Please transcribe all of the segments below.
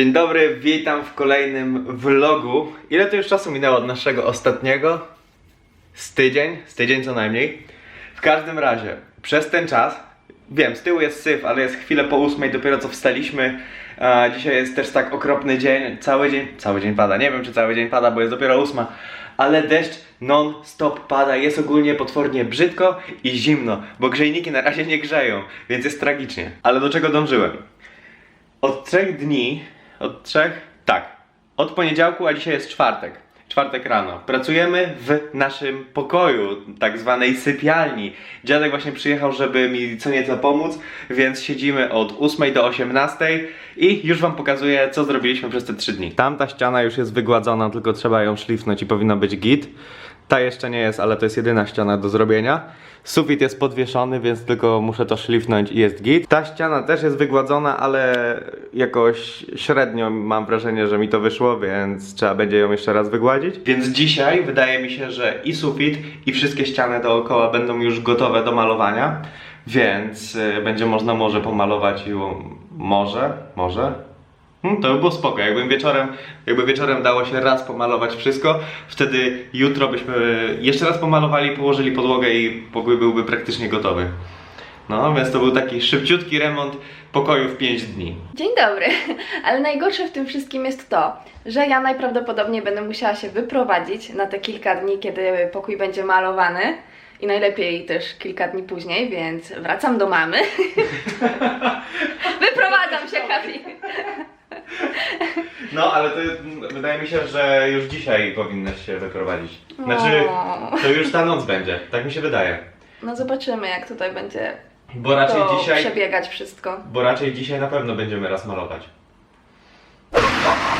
Dzień dobry, witam w kolejnym vlogu. Ile to już czasu minęło od naszego ostatniego? Z tydzień, z tydzień co najmniej. W każdym razie, przez ten czas, wiem, z tyłu jest syf, ale jest chwilę po ósmej, dopiero co wstaliśmy. A dzisiaj jest też tak okropny dzień, cały dzień, cały dzień pada, nie wiem czy cały dzień pada, bo jest dopiero ósma. Ale deszcz non-stop pada, jest ogólnie potwornie brzydko i zimno, bo grzejniki na razie nie grzeją, więc jest tragicznie. Ale do czego dążyłem? Od trzech dni, od trzech? Tak. Od poniedziałku, a dzisiaj jest czwartek. Czwartek rano. Pracujemy w naszym pokoju, tak zwanej sypialni. Dziadek właśnie przyjechał, żeby mi co nieco pomóc, więc siedzimy od 8 do 18 i już wam pokazuję, co zrobiliśmy przez te trzy dni. Tamta ściana już jest wygładzona, tylko trzeba ją szlifnąć i powinna być git. Ta jeszcze nie jest, ale to jest jedyna ściana do zrobienia. Sufit jest podwieszony, więc tylko muszę to szlifnąć i jest git. Ta ściana też jest wygładzona, ale jakoś średnio mam wrażenie, że mi to wyszło, więc trzeba będzie ją jeszcze raz wygładzić. Więc dzisiaj wydaje mi się, że i sufit, i wszystkie ściany dookoła będą już gotowe do malowania. Więc y, będzie można może pomalować ją. Może, może, Hmm, to by było spoko, jakbym wieczorem, jakby wieczorem dało się raz pomalować wszystko, wtedy jutro byśmy jeszcze raz pomalowali, położyli podłogę i pokój byłby praktycznie gotowy. No, więc to był taki szybciutki remont pokoju w 5 dni. Dzień dobry, ale najgorsze w tym wszystkim jest to, że ja najprawdopodobniej będę musiała się wyprowadzić na te kilka dni, kiedy pokój będzie malowany i najlepiej też kilka dni później, więc wracam do mamy. Wyprowadzam się, Kafi. No, ale to jest, wydaje mi się, że już dzisiaj powinnaś się wyprowadzić. Znaczy, O. to już ta noc będzie, tak mi się wydaje. No zobaczymy, jak tutaj będzie Bo raczej to dzisiaj, przebiegać wszystko. bo raczej dzisiaj na pewno będziemy raz malować.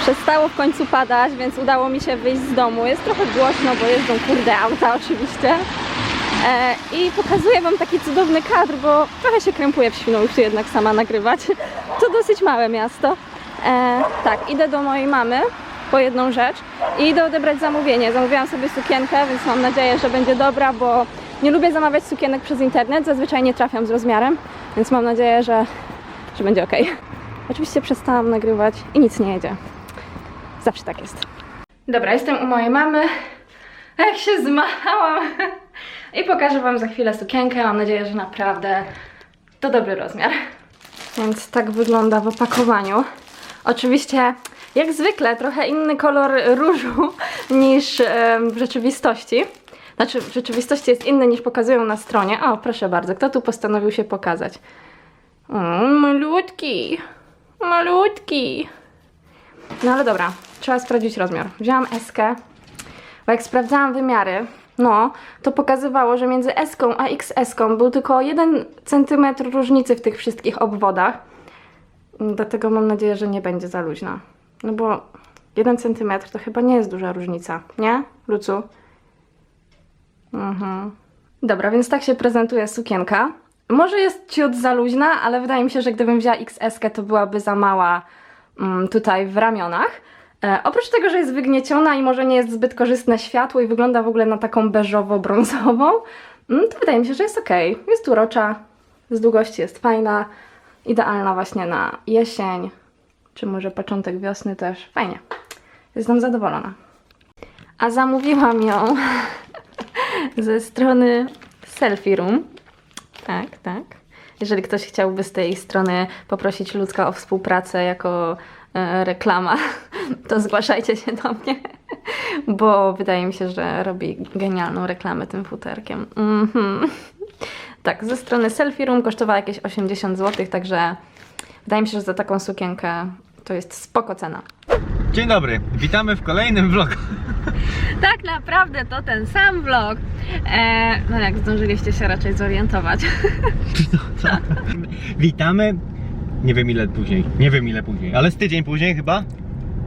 Przestało w końcu padać, więc udało mi się wyjść z domu. Jest trochę głośno, bo jeżdżą kurde auta oczywiście. E, I pokazuję Wam taki cudowny kadr, bo trochę się krępuję w Świnoujściu jednak sama nagrywać. To dosyć małe miasto. E, tak, idę do mojej mamy po jedną rzecz i idę odebrać zamówienie. Zamówiłam sobie sukienkę, więc mam nadzieję, że będzie dobra, bo nie lubię zamawiać sukienek przez internet. Zazwyczaj nie trafiam z rozmiarem, więc mam nadzieję, że, że będzie ok. Oczywiście przestałam nagrywać i nic nie jedzie. Zawsze tak jest. Dobra, jestem u mojej mamy. Jak się zmachałam. I pokażę Wam za chwilę sukienkę. Mam nadzieję, że naprawdę to dobry rozmiar. Więc tak wygląda w opakowaniu. Oczywiście, jak zwykle, trochę inny kolor różu niż w rzeczywistości. Znaczy, w rzeczywistości jest inny niż pokazują na stronie. O, proszę bardzo, kto tu postanowił się pokazać? O, malutki. Malutki. No ale dobra, trzeba sprawdzić rozmiar. Wzięłam eskę, bo jak sprawdzałam wymiary, no, to pokazywało, że między eską a XS-ką był tylko 1 cm różnicy w tych wszystkich obwodach. Dlatego mam nadzieję, że nie będzie za luźna. No bo 1 cm to chyba nie jest duża różnica, nie, Lucu? Mhm. Dobra, więc tak się prezentuje sukienka. Może jest ciut za luźna, ale wydaje mi się, że gdybym wzięła XS, to byłaby za mała mm, tutaj w ramionach. E, oprócz tego, że jest wygnieciona i może nie jest zbyt korzystne światło i wygląda w ogóle na taką beżowo-brązową, mm, to wydaje mi się, że jest ok. Jest urocza, z długości jest fajna, idealna właśnie na jesień, czy może początek wiosny też. Fajnie. Jestem zadowolona. A zamówiłam ją ze strony Selfie Room. Tak, tak. Jeżeli ktoś chciałby z tej strony poprosić ludzka o współpracę jako e, reklama, to zgłaszajcie się do mnie, bo wydaje mi się, że robi genialną reklamę tym futerkiem. Mhm. Tak, ze strony Selfie Room kosztowała jakieś 80 zł, także wydaje mi się, że za taką sukienkę to jest spoko cena. Dzień dobry, witamy w kolejnym vlogu. Tak naprawdę to ten sam vlog. E, no jak zdążyliście się raczej zorientować. Witamy. Nie wiem ile później. Nie wiem ile później, ale z tydzień później chyba?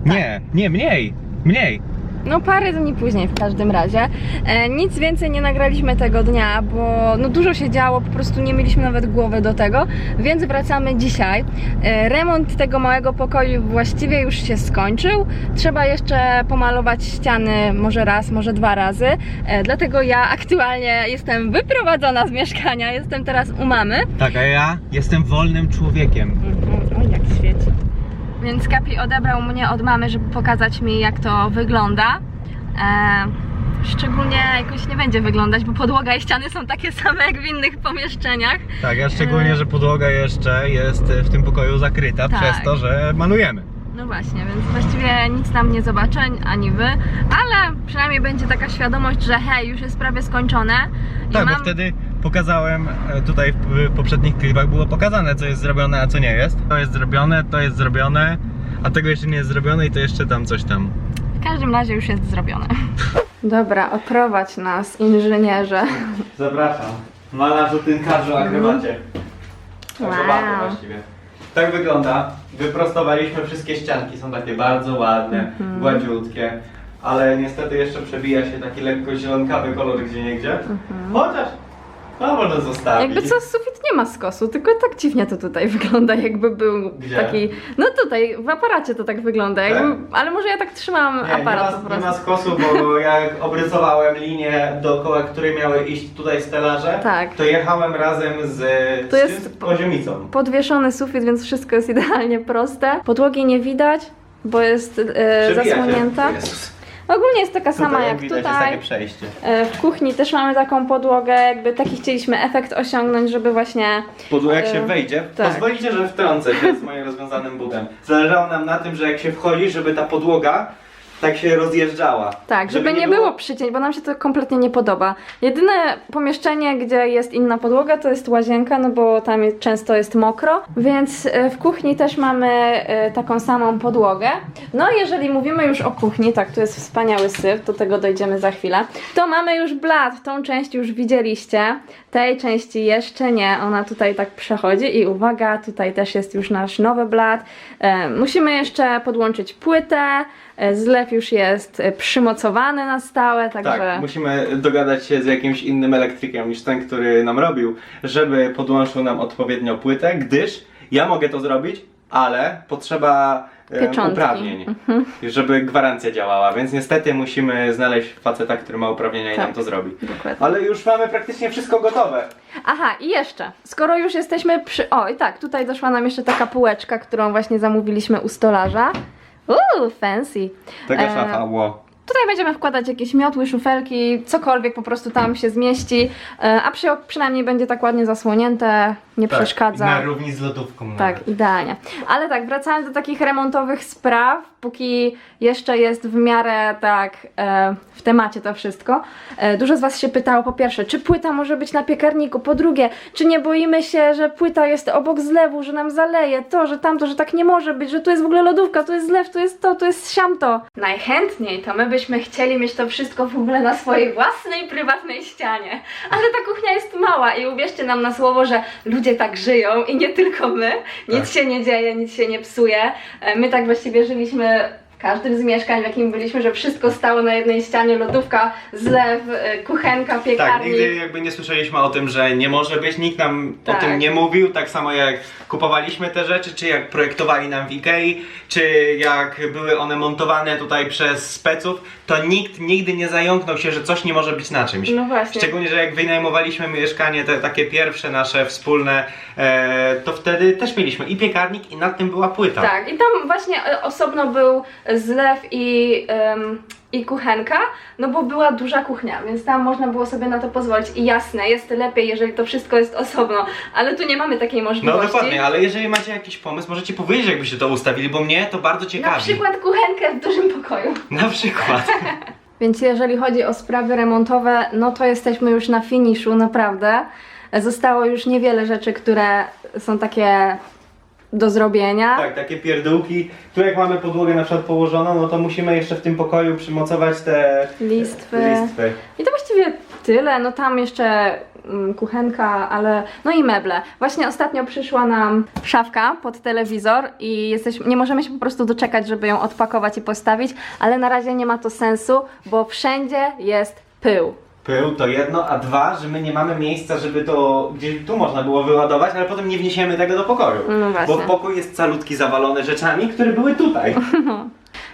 Nie, nie, mniej. Mniej. No parę dni później w każdym razie. E, nic więcej nie nagraliśmy tego dnia, bo no dużo się działo, po prostu nie mieliśmy nawet głowy do tego, więc wracamy dzisiaj. E, remont tego małego pokoju właściwie już się skończył. Trzeba jeszcze pomalować ściany może raz, może dwa razy. E, dlatego ja aktualnie jestem wyprowadzona z mieszkania, jestem teraz u mamy. Tak, a ja jestem wolnym człowiekiem. Mhm, Oj, jak świeci. Więc Kapi odebrał mnie od mamy, żeby pokazać mi jak to wygląda. E, szczególnie jakoś nie będzie wyglądać, bo podłoga i ściany są takie same jak w innych pomieszczeniach. Tak, a szczególnie, że podłoga jeszcze jest w tym pokoju zakryta Tak. przez to, że malujemy. No właśnie, więc właściwie nic nam nie zobaczę, ani wy, ale przynajmniej będzie taka świadomość, że hej, już jest prawie skończone. Tak, mam... bo wtedy pokazałem, e, tutaj w, poprzednich klipach było pokazane, co jest zrobione, a co nie jest. To jest zrobione, to jest zrobione, a tego jeszcze nie jest zrobione i to jeszcze tam coś tam. W każdym razie już jest zrobione. Dobra, oprowadź nas, inżynierze. Zapraszam. Ma na żółtym kadrze akrobacie. Akrobaty Wow. właściwie. Tak wygląda. Wyprostowaliśmy wszystkie ścianki, są takie bardzo ładne, Mhm. gładziutkie. Ale niestety jeszcze przebija się taki lekko zielonkawy kolor gdzie niegdzie. Chociaż to można zostawić. Mhm. Jakby co, sufit nie ma skosu, tylko tak dziwnie to tutaj wygląda, jakby był Gdzie? taki... No tutaj, w aparacie to tak wygląda, jakby... ale może ja tak trzymam Nie, nie aparat ma, po nie prostu. ma skosu, bo jak obrysowałem linię dookoła, której miały iść tutaj stelaże, Tak. to jechałem razem z, To z, jest poziomicą. Podwieszony sufit, więc wszystko jest idealnie proste. Podłogi nie widać, bo jest e, Przebija się. zasłonięta. Jezus. Ogólnie jest taka sama jak widać, jest tutaj. takie przejście. E, W kuchni też mamy taką podłogę, jakby taki chcieliśmy efekt osiągnąć, żeby właśnie Podło jak E, się wejdzie, tak. pozwolicie, że wtrącę się z moim rozwiązanym butem. Zależało nam na tym, że jak się wchodzi, żeby ta podłoga tak się rozjeżdżała. tak, żeby, nie było przycięć, bo nam się to kompletnie nie podoba. Jedyne pomieszczenie, gdzie jest inna podłoga, to jest łazienka, no bo tam jest, często jest mokro, więc e, w kuchni też mamy e, taką samą podłogę. No jeżeli mówimy już o kuchni, tak, tu jest wspaniały syf, do tego dojdziemy za chwilę, to mamy już blat, tą część już widzieliście, tej części jeszcze nie, ona tutaj tak przechodzi i uwaga, tutaj też jest już nasz nowy blat. E, musimy jeszcze podłączyć płytę, e, zlew już jest e, przymocowany na stałe, także... Tak, musimy dogadać się z jakimś innym elektrykiem niż ten, który nam robił, żeby podłączył nam odpowiednio płytę, gdyż ja mogę to zrobić, ale potrzeba e, Pieczątki. uprawnień, żeby gwarancja działała, więc niestety musimy znaleźć faceta, który ma uprawnienia i Tak. nam to zrobi. Dokładnie. Ale już mamy praktycznie wszystko gotowe. Aha, i jeszcze, skoro już jesteśmy przy... O, i tak, tutaj doszła nam jeszcze taka półeczka, którą właśnie zamówiliśmy u stolarza. Uuu, fancy. Taka E, szafa, ło. Tutaj będziemy wkładać jakieś miotły, szufelki, cokolwiek po prostu tam się zmieści, e, a przy, przynajmniej będzie tak ładnie zasłonięte, nie przeszkadza. Tak, Na równi z lodówką. nawet. Tak, idealnie. Ale tak, wracając do takich remontowych spraw, póki jeszcze jest w miarę tak e, w temacie to wszystko. E, dużo z Was się pytało po pierwsze, czy płyta może być na piekarniku, po drugie, czy nie boimy się, że płyta jest obok zlewu, że nam zaleje to, że tamto, że tak nie może być, że tu jest w ogóle lodówka, tu jest zlew, tu jest to, tu jest siamto. Najchętniej to my byśmy chcieli mieć to wszystko w ogóle na swojej własnej, prywatnej ścianie. Ale ta kuchnia jest mała i uwierzcie nam na słowo, że ludzie tak żyją i nie tylko my. Nic Tak. się nie dzieje, nic się nie psuje. E, My tak właściwie żyliśmy w każdym z mieszkań, w jakim byliśmy, że wszystko stało na jednej ścianie, lodówka, zlew, e, kuchenka, Tak, piekarnik. nigdy jakby nie słyszeliśmy o tym, że nie może być, nikt nam Tak. o tym nie mówił, tak samo jak kupowaliśmy te rzeczy, czy jak projektowali nam w Ikei, czy jak były one montowane tutaj przez speców, to nikt nigdy nie zająknął się, że coś nie może być na czymś. No właśnie. Szczególnie, że jak wynajmowaliśmy mieszkanie, te takie pierwsze nasze wspólne, e, to wtedy też mieliśmy i piekarnik, i nad tym była płyta. Tak, i tam właśnie e, osobno był zlew i, i kuchenka, no bo była duża kuchnia, więc tam można było sobie na to pozwolić. I jasne, jest lepiej, jeżeli to wszystko jest osobno, ale tu nie mamy takiej No możliwości. dokładnie, ale jeżeli macie jakiś pomysł, możecie powiedzieć, jakbyście to ustawili, bo mnie to bardzo Na ciekawi. przykład kuchenkę w dużym pokoju. Na przykład. Więc jeżeli chodzi o sprawy remontowe, no to jesteśmy już na finiszu, naprawdę. Zostało już niewiele rzeczy, które są takie do zrobienia. Tak, takie pierdółki. Tu jak mamy podłogę na przykład położoną, no to musimy jeszcze w tym pokoju przymocować te Listwy. listwy. I to właściwie tyle. No tam jeszcze mm, kuchenka, ale no i meble. Właśnie ostatnio przyszła nam szafka pod telewizor i jesteśmy, nie możemy się po prostu doczekać, żeby ją odpakować i postawić, ale na razie nie ma to sensu, bo wszędzie jest pył. Pył to jedno, a dwa, że my nie mamy miejsca, żeby to gdzieś tu można było wyładować, ale potem nie wniesiemy tego do pokoju. No właśnie. Bo pokój jest calutki zawalony rzeczami, które były tutaj.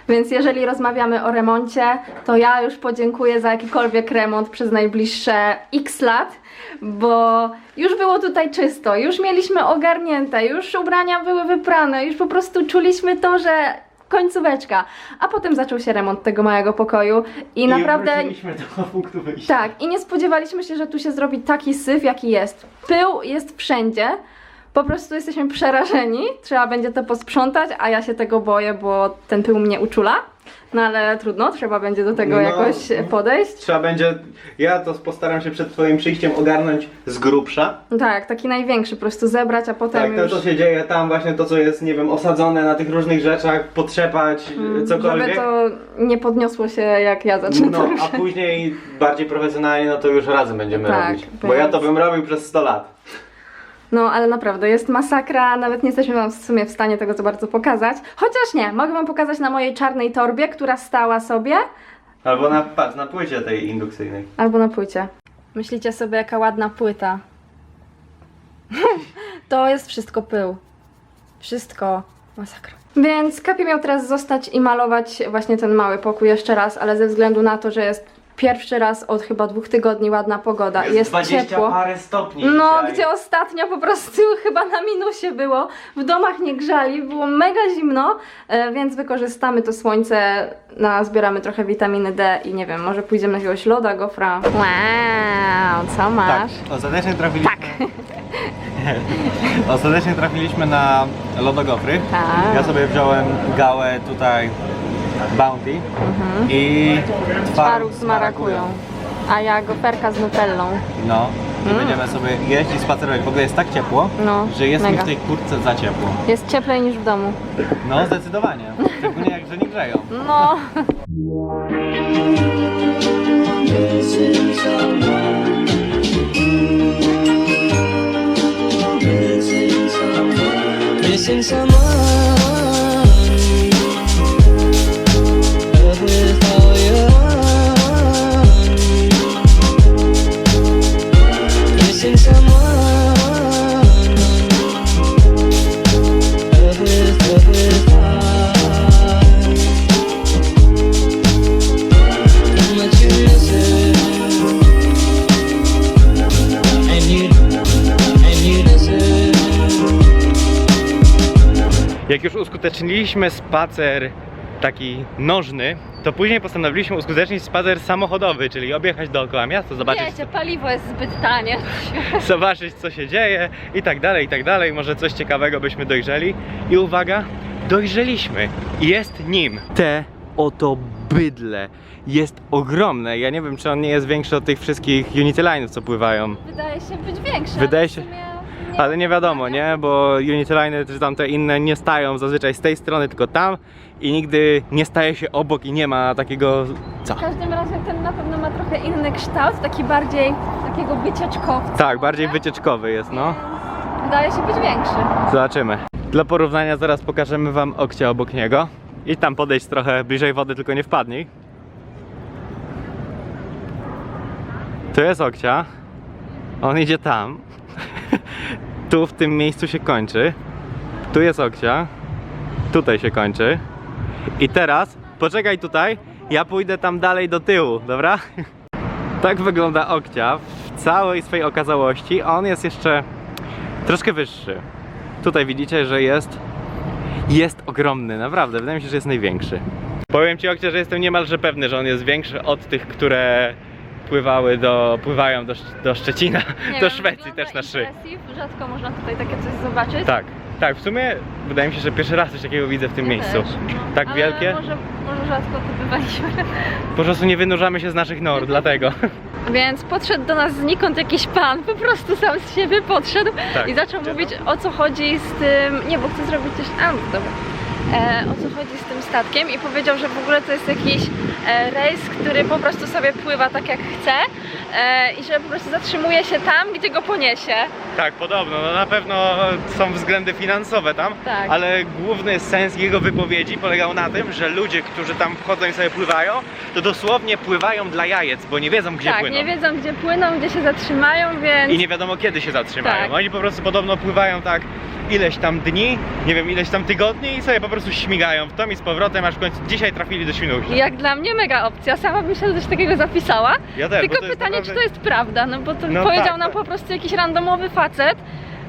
Więc jeżeli rozmawiamy o remoncie, to ja już podziękuję za jakikolwiek remont przez najbliższe x lat, bo już było tutaj czysto, już mieliśmy ogarnięte, już ubrania były wyprane, już po prostu czuliśmy to, że końcóweczka. A potem zaczął się remont tego małego pokoju i, naprawdę wróciliśmy do punktu wyjścia. tak, i nie spodziewaliśmy się, że tu się zrobi taki syf, jaki jest. Pył jest wszędzie. Po prostu jesteśmy przerażeni. Trzeba będzie to posprzątać, a ja się tego boję, bo ten pył mnie uczula. No ale trudno, trzeba będzie do tego No. jakoś podejść. Trzeba będzie, ja to postaram się przed twoim przyjściem ogarnąć z grubsza. Tak, taki największy, po prostu zebrać, a potem Tak, to już... co się dzieje tam, właśnie to co jest, nie wiem, osadzone na tych różnych rzeczach, potrzepać, Mm, cokolwiek. Żeby to nie podniosło się, jak ja zacznę to No, a ruszać. później bardziej profesjonalnie, no to już razem będziemy Tak, robić. Bo ja więc- to bym robił przez 100 lat. No, ale naprawdę, jest masakra, nawet nie jesteśmy wam w sumie w stanie tego za bardzo pokazać. Chociaż nie, mogę wam pokazać na mojej czarnej torbie, która stała sobie, Albo na, patrz, na płycie tej indukcyjnej. albo na płycie. Myślicie sobie, jaka ładna płyta. to jest wszystko pył. Wszystko. Masakra. Więc Kapi miał teraz zostać i malować właśnie ten mały pokój jeszcze raz, ale ze względu na to, że jest pierwszy raz od chyba dwóch tygodni ładna pogoda i jest 20 ciepło. parę stopni No, dzisiaj. gdzie ostatnio po prostu chyba na minusie było, w domach nie grzali, było mega zimno, e, więc wykorzystamy to słońce, na, zbieramy trochę witaminy D i nie wiem, może pójdziemy na jakiegoś loda, gofra. Wow, co Tak, masz? ostatecznie trafiliśmy. ostatecznie trafiliśmy na lodogofry. Tak. Ja sobie wziąłem gałę tutaj Bounty i Twaróg z marakują, a ja goferka z nutellą. No, i będziemy sobie jeść i spacerować. W ogóle jest tak ciepło, No, że jest mi mega. w tej kurtce za ciepło. Jest cieplej niż w domu. No, zdecydowanie. Szczególnie jak, że nie grzeją. No. Missing someone Jak już uskuteczniliśmy spacer taki nożny, to później postanowiliśmy uskutecznić spacer samochodowy, czyli objechać dookoła miasta, zobaczyć, Wiecie, paliwo jest zbyt tanie. zobaczyć co się dzieje i tak dalej, i tak dalej. Może coś ciekawego byśmy dojrzeli. I uwaga, dojrzeliśmy. Jest nim. Te oto bydle. Jest ogromne. Ja nie wiem, czy on nie jest większy od tych wszystkich Unity Line'ów, co pływają. Wydaje się być większe. Wydaje ale w się- sumie Ale nie wiadomo, nie? Bo Unity Line czy tamte inne nie stają zazwyczaj z tej strony, tylko tam i nigdy nie staje się obok i nie ma takiego... co? W każdym razie ten na pewno ma trochę inny kształt, taki bardziej takiego wycieczkowca. Tak, bardziej wycieczkowy jest, no. Wydaje się być większy. Zobaczymy. Dla porównania zaraz pokażemy wam okcia obok niego. I tam podejść trochę bliżej wody, tylko nie wpadnij. Tu jest okcia. On idzie tam. Tu w tym miejscu się kończy. Tu jest okcia. Tutaj się kończy. I teraz poczekaj tutaj. Ja pójdę tam dalej do tyłu, dobra? tak wygląda okcia w całej swojej okazałości. On jest jeszcze troszkę wyższy. Tutaj widzicie, że jest jest ogromny, naprawdę. Wydaje mi się, że jest największy. Powiem ci Okcie, że jestem niemalże pewny, że on jest większy od tych, które pływały do, pływają do, do Szczecina, Nie do wiem, Szwecji wygląda też na szy. impressive, Rzadko można tutaj takie coś zobaczyć. Tak, tak, w sumie wydaje mi się, że pierwszy raz coś takiego widzę w tym Ja miejscu. też, no. Tak Ale wielkie? Może, może rzadko tu bywaliśmy. Po prostu nie wynurzamy się z naszych nor, dlatego. Więc podszedł do nas znikąd jakiś pan, po prostu sam z siebie podszedł Tak. i zaczął Gdzie mówić o co chodzi z tym. Nie, bo chcę zrobić coś. A, dobra. E, o co chodzi z tym statkiem i powiedział, że w ogóle to jest jakiś rejs, który po prostu sobie pływa tak jak chce, e, i że po prostu zatrzymuje się tam, gdzie go poniesie. Tak, podobno. No na pewno są względy finansowe tam, Tak. ale główny sens jego wypowiedzi polegał na tym, że ludzie, którzy tam wchodzą i sobie pływają, to dosłownie pływają dla jajec, bo nie wiedzą gdzie tak, płyną. nie wiedzą gdzie płyną, gdzie się zatrzymają, więc I nie wiadomo kiedy się zatrzymają. Tak. Oni po prostu podobno pływają tak ileś tam dni, nie wiem, ileś tam tygodni i sobie po prostu śmigają w tom i z powrotem, aż w końcu dzisiaj trafili do Świnoujścia. jak dla mnie mega opcja. Sama bym się coś takiego zapisała. Ja też, Tylko to pytanie, naprawdę- czy to jest prawda, no bo to No powiedział tak, nam tak. po prostu jakiś randomowy facet.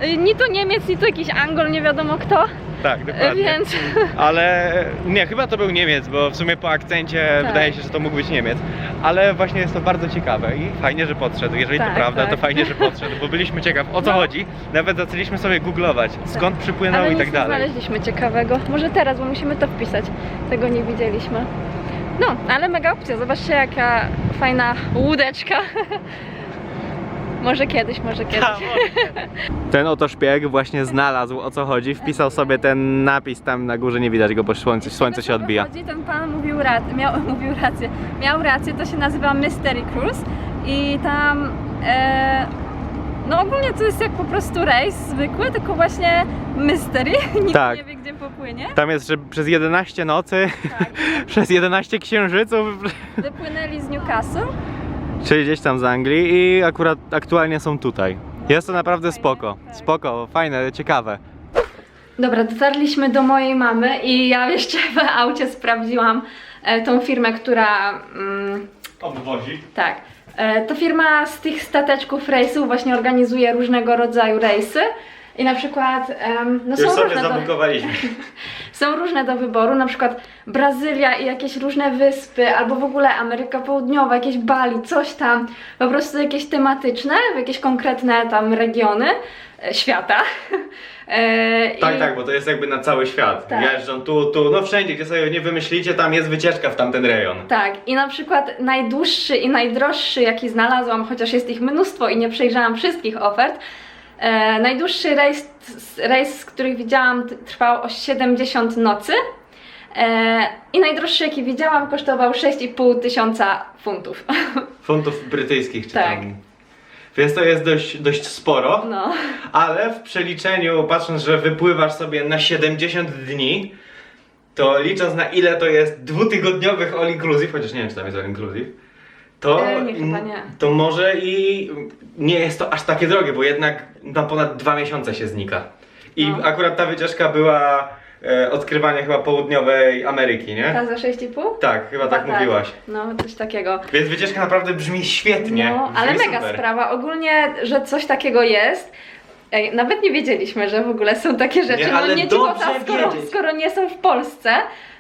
Y, Ni to Niemiec, ni to jakiś Angol, nie wiadomo kto, Tak, y, dokładnie. więc Ale nie, chyba to był Niemiec, bo w sumie po akcencie Tak. wydaje się, że to mógł być Niemiec. Ale właśnie jest to bardzo ciekawe i fajnie, że podszedł. Jeżeli to Tak, prawda, tak. to fajnie, że podszedł, bo byliśmy ciekaw o co No. chodzi. Nawet zaczęliśmy sobie googlować, skąd przypłynął ale i tak nie dalej. znaleźliśmy ciekawego. Może teraz, bo musimy to wpisać. Tego nie widzieliśmy. No, ale mega opcja. Zobaczcie jaka fajna łódeczka. może kiedyś, może kiedyś. Ten oto szpieg właśnie znalazł o co chodzi, wpisał sobie ten napis tam na górze, nie widać go, bo słońce, słońce się odbija. Chodzi, ten pan mówił, rac- miał, mówił rację. Miał rację, to się nazywa Mystery Cruise i tam e, no ogólnie to jest jak po prostu rejs zwykły, tylko właśnie mystery. Nikt Tak. nie wie gdzie popłynie. Tam jest, że przez 11 nocy, Tak. przez 11 księżyców, Wypłynęli z Newcastle. czyli gdzieś tam z Anglii i akurat aktualnie są tutaj. Jest to naprawdę spoko, spoko, fajne, ciekawe. Dobra, dotarliśmy do mojej mamy i ja jeszcze w aucie sprawdziłam e, tą firmę, która mm, Obwozi. Tak. E, To firma z tych stateczków rejsów właśnie organizuje różnego rodzaju rejsy. I na przykład em, no Już są, sobie różne do, zabukowaliśmy. są różne do wyboru, na przykład Brazylia i jakieś różne wyspy, albo w ogóle Ameryka Południowa, jakieś Bali, coś tam. Po prostu jakieś tematyczne, w jakieś konkretne tam regiony e, świata. E, Tak, i- tak, bo to jest jakby na cały świat. Tak. Jeżdżą tu, tu, no wszędzie, gdzie sobie nie wymyślicie, tam jest wycieczka w tamten rejon. Tak, i na przykład najdłuższy i najdroższy, jaki znalazłam, chociaż jest ich mnóstwo i nie przejrzałam wszystkich ofert, e, najdłuższy rejs, rejs, z których widziałam, trwał o 70 nocy. E, I najdroższy, jaki widziałam, kosztował 6,5 tysiąca funtów. Funtów brytyjskich czy Tak. tam. Więc to jest dość, dość sporo, No. ale w przeliczeniu, patrząc, że wypływasz sobie na 70 dni, to licząc na ile to jest dwutygodniowych all inclusive, chociaż nie wiem czy tam jest all inclusive, to, E, nie, chyba nie. to może i nie jest to aż takie drogie, bo jednak na ponad dwa miesiące się znika. I No. akurat ta wycieczka była e, odkrywanie chyba południowej Ameryki, nie? Ta za 6,5? Tak, chyba tak mówiłaś. No, coś takiego. Więc wycieczka naprawdę brzmi świetnie. No, brzmi ale mega super. sprawa. Ogólnie, że coś takiego jest. Ej, nawet nie wiedzieliśmy, że w ogóle są takie rzeczy. Nie, no ale nie dziwota, dobrze skoro, wiedzieć. skoro nie są w Polsce,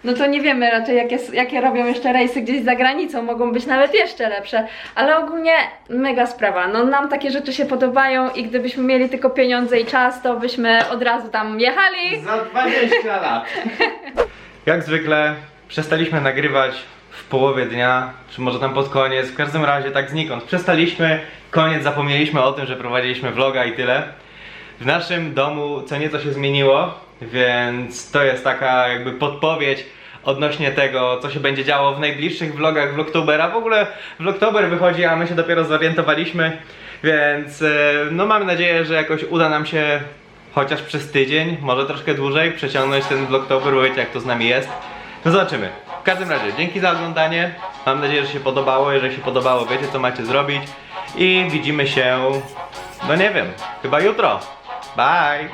no to nie wiemy raczej jakie, jakie robią jeszcze rejsy gdzieś za granicą, mogą być nawet jeszcze lepsze. Ale ogólnie mega sprawa. No nam takie rzeczy się podobają i gdybyśmy mieli tylko pieniądze i czas, to byśmy od razu tam jechali. Za 20 lat. Jak zwykle przestaliśmy nagrywać w połowie dnia, czy może tam pod koniec, w każdym razie tak znikąd. Przestaliśmy, koniec, zapomnieliśmy o tym, że prowadziliśmy vloga i tyle. W naszym domu co nieco się zmieniło, więc to jest taka jakby podpowiedź odnośnie tego, co się będzie działo w najbliższych vlogach Vlogtobera. W ogóle Vlogtober wychodzi, a my się dopiero zorientowaliśmy, więc e, no mamy nadzieję, że jakoś uda nam się chociaż przez tydzień, może troszkę dłużej, przeciągnąć ten Vlogtober, bo wiecie jak to z nami jest. No zobaczymy. W każdym razie, dzięki za oglądanie. Mam nadzieję, że się podobało. Jeżeli się podobało, wiecie co macie zrobić. I widzimy się, no nie wiem, chyba jutro. Bye!